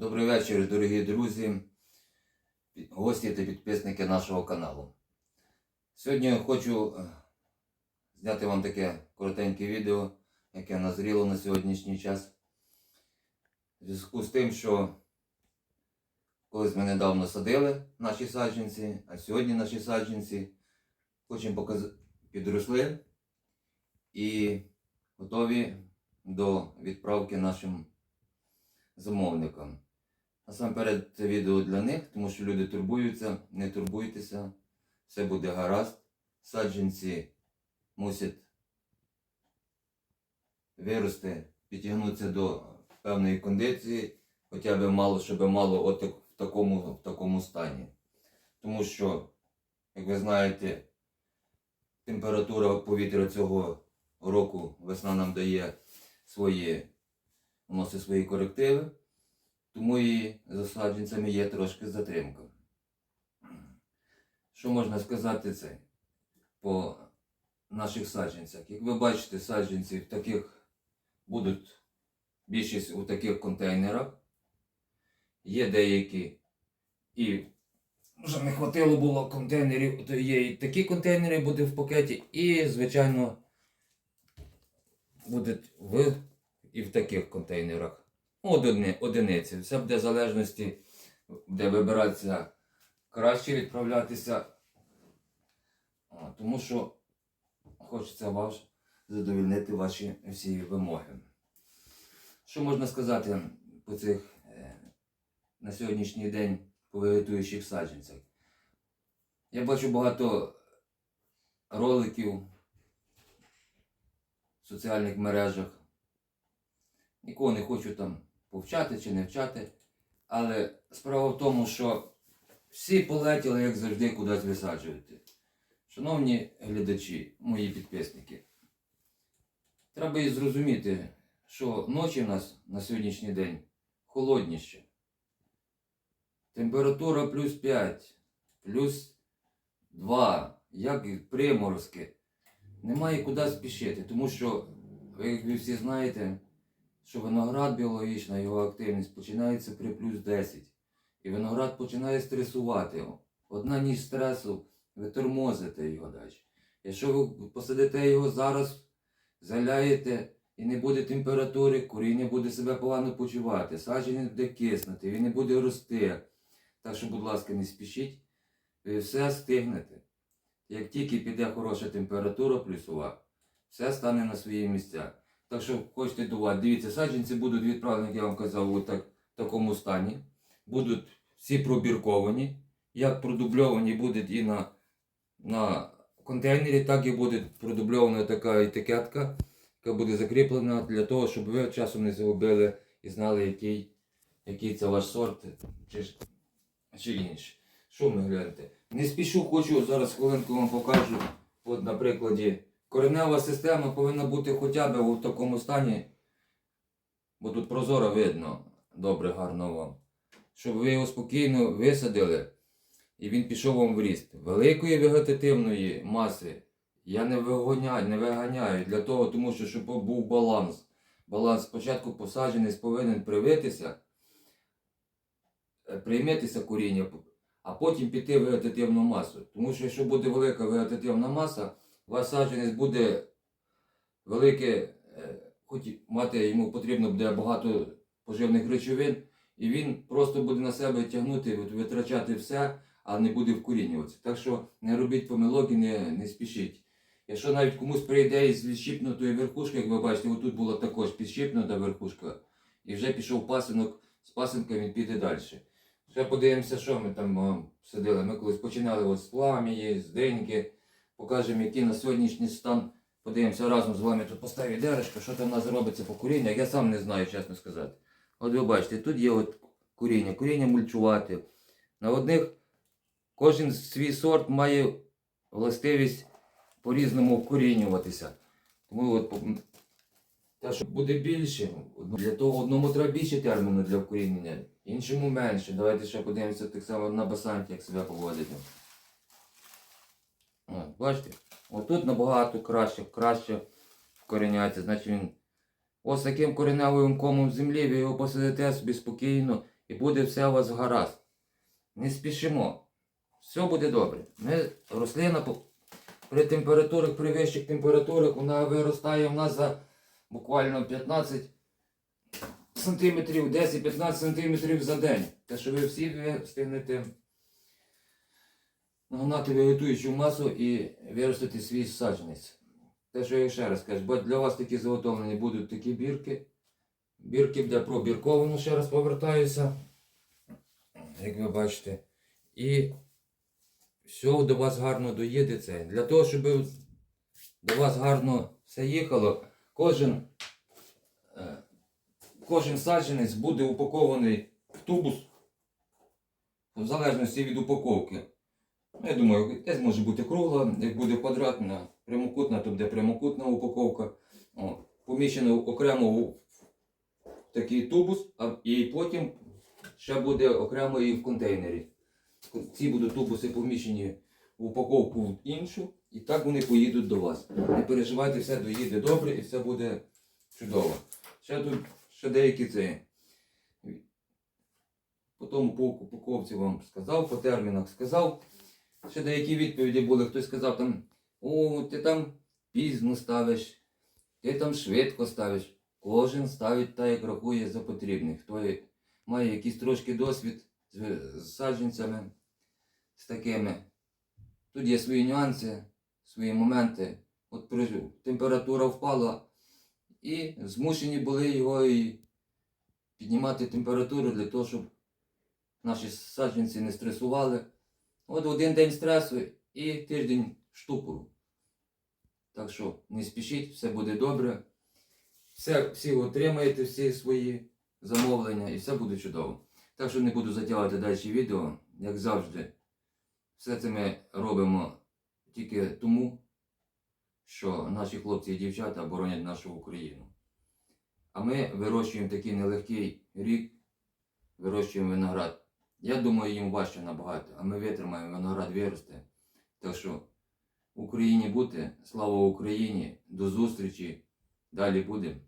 Добрий вечір, дорогі друзі, гості та підписники нашого каналу. Сьогодні хочу е, зняти вам таке коротеньке відео, яке назріло на сьогоднішній час. В зв'язку з тим, що колись ми недавно садили наші саджанці, а сьогодні наші саджанці хочемо показати, підросли і готові до відправки нашим замовникам. Насамперед це відео для них, тому що люди турбуються, не турбуйтеся, все буде гаразд. Саджанці мусять вирости, підтягнутися до певної кондиції, хоча б мало, щоб мало от в такому, в такому стані. Тому що, як ви знаєте, температура повітря цього року весна нам дає свої, вносить свої корективи. Тому і за саджанцями є трошки затримка. Що можна сказати це по наших саджанцях? Як ви бачите, саджанці в таких будуть більшість у таких контейнерах. Є деякі і вже не хватило було контейнерів, то є і такі контейнери буде в пакеті, і, звичайно, будуть в, і в таких контейнерах. Одини, одиниці. Все буде в залежності, де вибиратися краще відправлятися. Тому що хочеться ваш задовольнити ваші всі вимоги. Що можна сказати по цих е, на сьогоднішній день по вегетуючих саджанцях? Я бачу багато роликів в соціальних мережах. Нікого не хочу там повчати чи не вчати. Але справа в тому, що всі полетіли, як завжди, кудись висаджувати. Шановні глядачі, мої підписники, треба і зрозуміти, що ночі в нас на сьогоднішній день холодніше. Температура плюс 5, плюс 2, як і приморозки. Немає куди спішити, тому що, як ви всі знаєте, що виноград біологічна, його активність починається при плюс 10. І виноград починає стресувати. його. Одна ніч стресу, ви тормозите його далі. Якщо ви посадите його зараз, заляєте і не буде температури, коріння буде себе погано почувати, садження буде киснути, він не буде рости. Так що, будь ласка, не спішіть, ви все стигнете. Як тільки піде хороша температура плюсова, все стане на свої місця. Так що хочете до вас, дивіться, саджанці будуть відправлені, як я вам казав, так, такому стані. Будуть всі пробірковані. Як продубльовані будуть і на, на контейнері, так і буде продубльована така етикетка, яка буде закріплена для того, щоб ви часом не загубили і знали, який, який це ваш сорт чи, чи інший. Що ми гляньте? Не спішу, хочу зараз хвилинку вам покажу. От на прикладі. Коренева система повинна бути хоча б у такому стані, бо тут прозоро видно, добре, гарно вам. Щоб ви його спокійно висадили, і він пішов вам в ріст. Великої вегетативної маси я не виганяю, не виганяю для того, тому що щоб був баланс. Баланс спочатку посадженець повинен привитися, е, прийметися коріння, а потім піти в вегетативну масу. Тому що якщо буде велика вегетативна маса, у вас саджанець буде велике, е, хоч мати йому потрібно буде багато поживних речовин, і він просто буде на себе тягнути, витрачати все, а не буде вкорінюватися. Так що не робіть помилок і не, не спішіть. Якщо навіть комусь прийде із відщипнутої верхушки, як ви бачите, отут була також підщипнута верхушка, і вже пішов пасинок, з пасинка він піде далі. Ще подивимося, що ми там о, садили. Ми колись починали от з пламії, з деньки. Покажемо, який на сьогоднішній стан. Подивимося разом з вами тут поставить дережка, що там у нас робиться по коріннях. Я сам не знаю, чесно сказати. От ви бачите, тут є от коріння, коріння мульчувати. На одних кожен свій сорт має властивість по-різному вкорінюватися. Тому от те, що буде більше, для того одному треба більше терміну для вкорінення, іншому менше. Давайте ще подивимося так само на басанті, як себе поводити. О, бачите? Отут набагато краще, краще вкореняється. Значить він ось таким кореневим комом землі, ви його посадите собі спокійно і буде все у вас гаразд. Не спішимо. Все буде добре. Ми, рослина при температурах, при вищих температурах, вона виростає в нас за буквально 15 сантиметрів, 10-15 сантиметрів за день. Те, що ви всі ви встигнете нагнати вегетуючу масу і виростити свій саджанець. Те, що я ще раз кажу, бо для вас такі заготовлені будуть такі бірки. Бірки для пробірковано, ще раз повертаюся. Як ви бачите. І все до вас гарно доїде це. Для того, щоб до вас гарно все їхало, кожен, е, кожен саджанець буде упакований в тубус, в залежності від упаковки. Ну, я думаю, десь може бути кругла, як буде квадратна, прямокутна, то буде прямокутна упаковка. О, поміщена окремо в такий тубус, а, і потім ще буде окремо і в контейнері. Ці будуть тубуси поміщені в упаковку іншу, і так вони поїдуть до вас. Не переживайте, все доїде добре і все буде чудово. Ще тут ще деякі це. По тому по упаковці вам сказав, по термінах сказав. Ще деякі відповіді були, хтось сказав там, о, ти там пізно ставиш, ти там швидко ставиш. Кожен ставить так, як рахує за потрібне. Хто має якийсь трошки досвід з, саджанцями, з такими. Тут є свої нюанси, свої моменти. От температура впала, і змушені були його і піднімати температуру для того, щоб наші саджанці не стресували. От один день стресу і тиждень штупору. Так що не спішіть, все буде добре. Все, всі отримаєте всі свої замовлення і все буде чудово. Так що не буду затягувати далі відео, як завжди. Все це ми робимо тільки тому, що наші хлопці і дівчата боронять нашу Україну. А ми вирощуємо такий нелегкий рік, вирощуємо виноград. Я думаю, їм важче набагато, а ми витримаємо, виноград виросте. Так що Україні бути, слава Україні, до зустрічі, далі будемо.